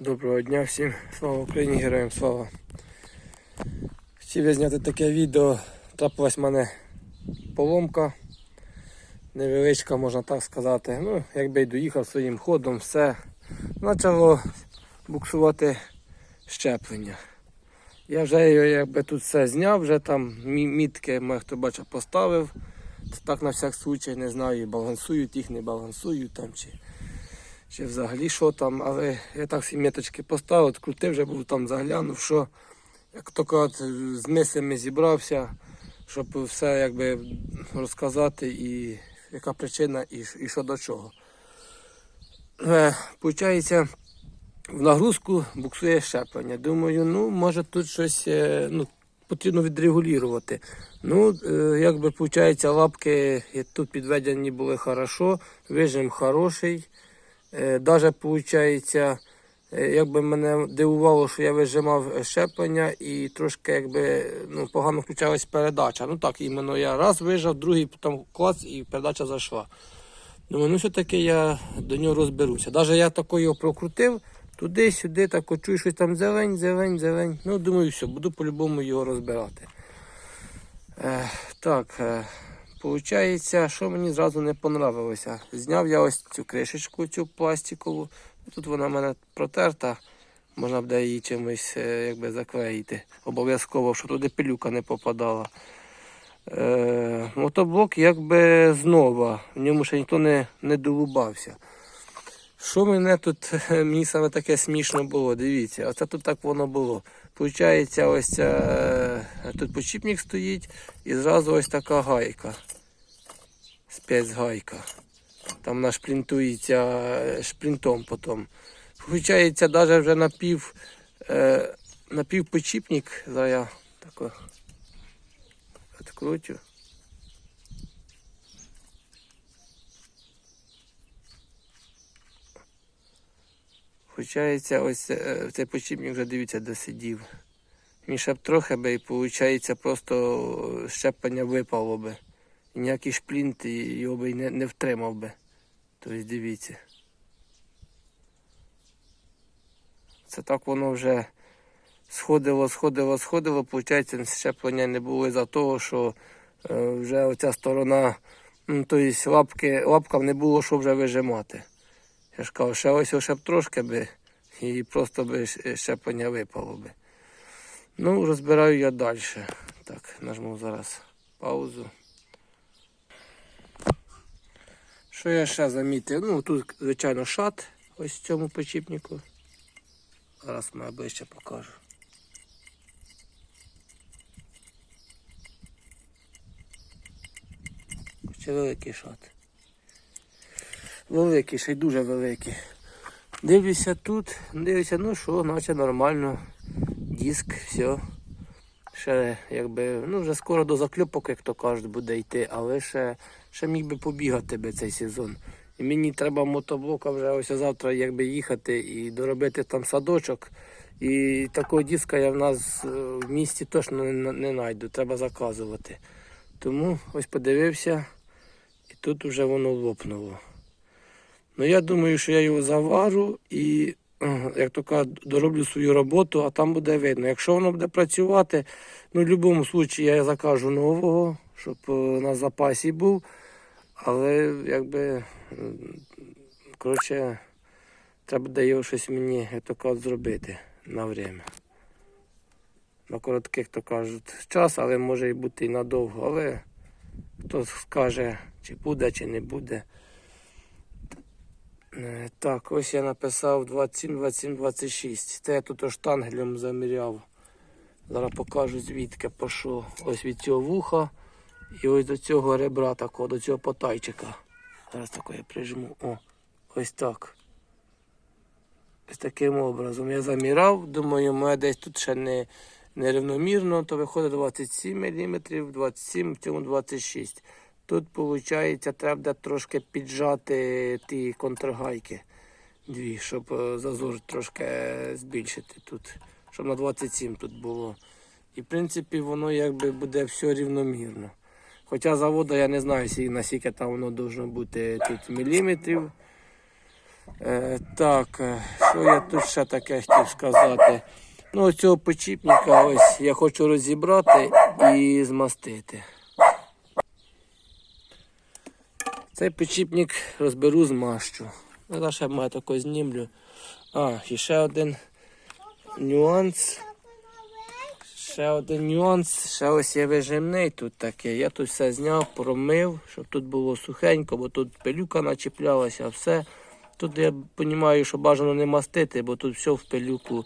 Доброго дня всім. Слава Україні, героям слава. Хотів я зняти таке відео. Трапилась в мене поломка. Невеличка, можна так сказати. Ну, якби й доїхав своїм ходом, все. Почало буксувати щеплення. Я вже якби тут все зняв, вже там мітки, хто бачив, поставив. Так на всяк случай, не знаю, балансують їх, не балансують там чи чи взагалі що там, але я так всі меточки поставив, крутив, вже був там заглянув, що як тільки з мислями зібрався, щоб все якби розказати і яка причина і, і що до чого. Е, Получається, в нагрузку буксує щеплення. Думаю, ну може тут щось е, ну, потрібно відрегулювати. Ну, е, якби виходить, лапки тут підведені були хорошо, вижим хороший. Е, Даже виходить, якби мене дивувало, що я вижимав щеплення і трошки якби ну, погано включалась передача. Ну так, іменно я раз вижав, другий потім клац і передача зайшла. Думаю, ну все-таки я до нього розберуся. Навіть я тако його прокрутив туди-сюди, так чую, щось там зелень, зелень, зелень. Ну, думаю, все, буду по-любому його розбирати. Е, так, е, Получається, що мені зразу не понравилося. Зняв я ось цю кришечку, цю пластикову. Тут вона в мене протерта. Можна буде її чимось е, якби заклеїти. Обов'язково, щоб туди пилюка не попадала. Е, мотоблок якби знова. В ньому ще ніхто не, не долубався. Що мене тут, мені саме таке смішно було, дивіться, оце тут так воно було. Получається, ось ця, е, тут почіпник стоїть і зразу ось така гайка. Спецгайка. Там вона шплінтується е, шплінтом потім. Получається, навіть вже напів, е, напівпочіпник, зараз я так відкрутю. Получається, ось е, цей почіпник вже дивіться, де сидів. Він ще б трохи би і виходить, просто щеплення випало би. І ніякий шплінт його би не, не втримав би. Тобто дивіться. Це так воно вже сходило, сходило, сходило. Получається, щеплення не було із-за того, що е, вже оця сторона, ну, тобто лапки, лапкам не було що вже вижимати. Я ж кажу, ще ось ще б трошки би і просто би щеплення випало би. Ну, розбираю я далі. Так, нажму зараз паузу. Що я ще замітив? Ну, тут, звичайно, шат ось в цьому почіпнику. Зараз я ближче покажу. Ще великий шат. Великий, ще й дуже великий. Дивлюся тут, дивлюся, ну що, наче нормально. Диск, все. Ще якби, ну вже скоро до закльопок, як то кажуть, буде йти, але ще, ще міг би побігати би цей сезон. І мені треба мотоблока вже ось завтра якби їхати і доробити там садочок. І такого диска я в нас е, в місті точно не, не знайду, треба заказувати. Тому ось подивився, і тут вже воно лопнуло. Ну я думаю, що я його завару і, як то кажуть, дороблю свою роботу, а там буде видно. Якщо воно буде працювати, ну в будь-якому випадку я закажу нового, щоб е, на запасі був. Але якби, коротше, треба буде його щось мені, як то кажуть, зробити на время. На коротких, то кажуть, час, але може і бути і надовго. Але хто скаже, чи буде, чи не буде. Е, Так, ось я написав 27, 27, 26. Це я тут штангелем заміряв. Зараз покажу звідки пішов. Ось від цього вуха і ось до цього ребра такого, до цього потайчика. Зараз тако я прижму. О, ось так. Ось таким образом. Я заміряв, думаю, моє десь тут ще не, нерівномірно, то виходить 27 мм, 27, в цьому 26. Тут, виходить, треба трошки піджати ті контргайки. Дві, щоб е, зазор трошки збільшити тут. Щоб на 27 тут було. І в принципі воно якби буде все рівномірно. Хоча заводу я не знаю, скільки- наскільки там воно должно бути тут міліметрів. Е, так, е, Що я тут ще таке хотів сказати? Ну, ось цього почіпника ось я хочу розібрати і змастити. Цей почіпник розберу змащу. Зараз ще маю тако знімлю. А, і ще один нюанс. Ще один нюанс, ще ось є вижимний тут таке. Я тут все зняв, промив, щоб тут було сухенько, бо тут пилюка начіплялася, все. Тут я розумію, що бажано не мастити, бо тут все в пилюку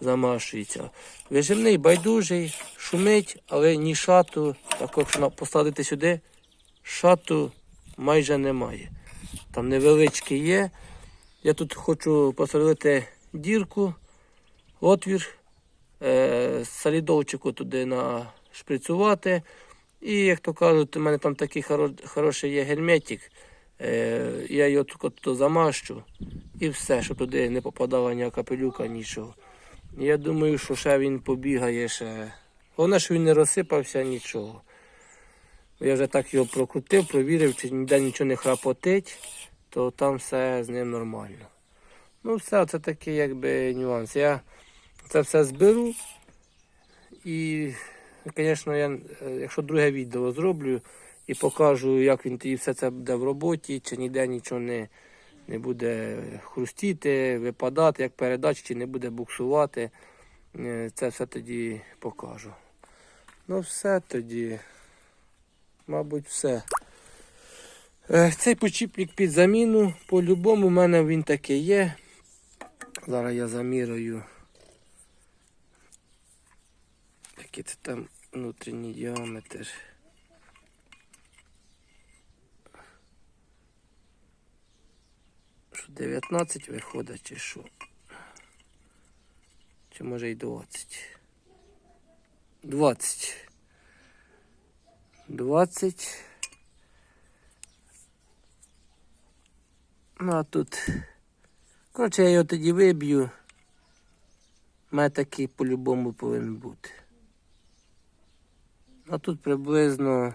замашується. Вижимний байдужий, шумить, але ні шату, так якщо посадити сюди, шату майже немає. Там невеличкий є. Я тут хочу посолити дірку, отвір, е, солідовчику туди нашприцювати. І, як то кажуть, у мене там такий хоро- хороший є гельметик. Е, я його тут замащу і все, щоб туди не попадала ніяка пилюка, нічого. Я думаю, що ще він побігає ще. Головне, що він не розсипався нічого. Я вже так його прокрутив, провірив, чи ніде нічого не храпотить, то там все з ним нормально. Ну, все, це такий якби нюанс. Я це все зберу. І, звісно, я, якщо друге відео зроблю і покажу, як він і все це буде в роботі, чи ніде нічого не, не буде хрустіти, випадати, як передач, чи не буде буксувати. Е, Це все тоді покажу. Ну, все тоді. Мабуть, все. Е, Цей почіпник під заміну. По-любому, в мене він такий є. Зараз я замірюю. Який це там внутрішній діаметр. Що 19 виходить чи що? Чи може й 20? 20. 20. Ну а тут. Коротше, я його тоді виб'ю. У мене такий по-любому повинен бути. А тут приблизно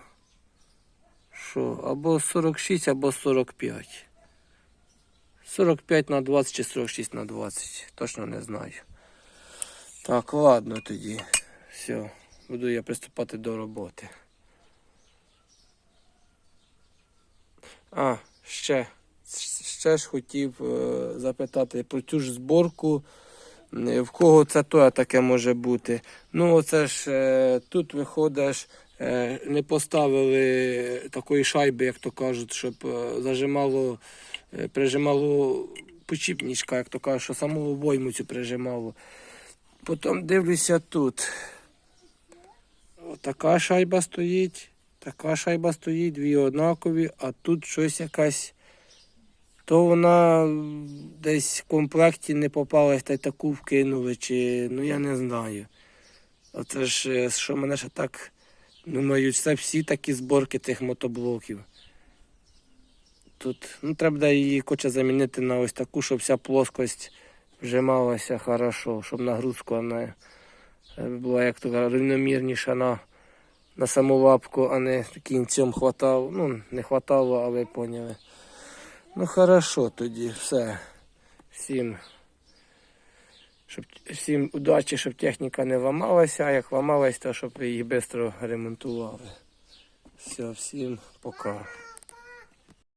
що? Або 46, або 45. 45 на 20 чи 46 на 20. Точно не знаю. Так, ладно тоді. Все, буду я приступати до роботи. А, ще. Ще ж хотів е, запитати про цю ж зборку. Е, В кого це то таке може бути? Ну, оце ж е, тут виходиш, е, не поставили такої шайби, як то кажуть, щоб е, зажимало, е, прижимало почіпнічка, як то кажуть, що саму обойму цю прижимало. Потім дивлюся тут. Така шайба стоїть, така шайба стоїть, дві однакові, а тут щось якась. То вона десь в комплекті не попалась та й таку вкинули, чи ну я не знаю. Оце ж е, що мене ще так думаю, це всі такі зборки тих мотоблоків. Тут ну, треба її хоче замінити на ось таку, щоб вся плоскость вжималася хорошо, щоб нагрузка вона е, була як то рівномірніша на, на саму лапку, а не кінцем хватало. Ну, не хватало, але поняли. Ну хорошо тоді, все. Всім, щоб, всім удачі, щоб техніка не ламалася, а як ламалась, то щоб її швидко ремонтували. Все, всім пока.